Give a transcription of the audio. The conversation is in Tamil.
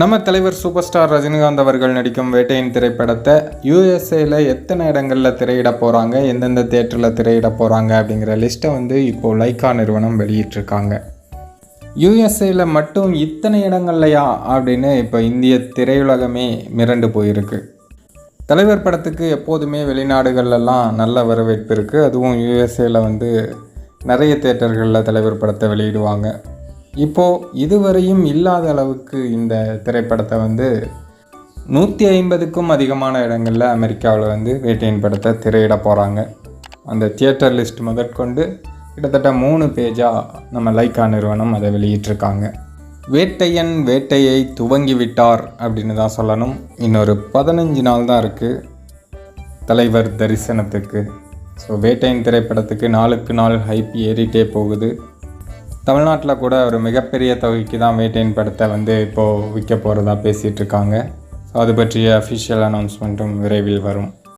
நம்ம தலைவர் சூப்பர் ஸ்டார் ரஜினிகாந்த் அவர்கள் நடிக்கும் வேட்டையின் திரைப்படத்தை யூஎஸ்ஏல எத்தனை இடங்களில் திரையிட போகிறாங்க எந்தெந்த தேட்டரில் திரையிட போகிறாங்க அப்படிங்கிற லிஸ்ட்டை வந்து இப்போது லைக்கா நிறுவனம் வெளியிட்டிருக்காங்க. யூஎஸ்ஏல மட்டும் இத்தனை இடங்கள்லையா அப்படின்னு இப்போ இந்திய திரையுலகமே மிரண்டு போயிருக்கு. தலைவர் படத்துக்கு எப்போதுமே வெளிநாடுகள்லாம் நல்ல வரவேற்பு இருக்குது அதுவும் யூஎஸ்ஏல வந்து நிறைய தேட்டர்களில் தலைவர் படத்தை வெளியிடுவாங்க. இப்போது இதுவரையும் இல்லாத அளவுக்கு இந்த திரைப்படத்தை வந்து நூற்றி ஐம்பதுக்கும் அதிகமான இடங்களில் அமெரிக்காவில் வந்து வேட்டையின் படத்தை திரையிட போகிறாங்க அந்த தியேட்டர் லிஸ்ட் முதற்கொண்டு கிட்டத்தட்ட மூணு பேஜாக நம்ம லைக்கா நிறுவனம் அதை வெளியிட்டிருக்காங்க. வேட்டையன் வேட்டையை துவங்கி விட்டார் அப்படின்னு தான் சொல்லணும். இன்னொரு பதினஞ்சு நாள் தான் இருக்குது தலைவர் தரிசனத்துக்கு. ஸோ வேட்டையின் திரைப்படத்துக்கு நாளுக்கு நாள் ஹைப் ஏறிட்டே போகுது. தமிழ்நாட்டில் கூட ஒரு மிகப்பெரிய தொகைக்கு தான் வேட்டையின் படத்தை வந்து இப்போது விற்க போகிறதா பேசிகிட்ருக்காங்க ஸோ அது பற்றிய அஃபிஷியல் அனௌன்ஸ்மெண்ட்டும் விரைவில் வரும்.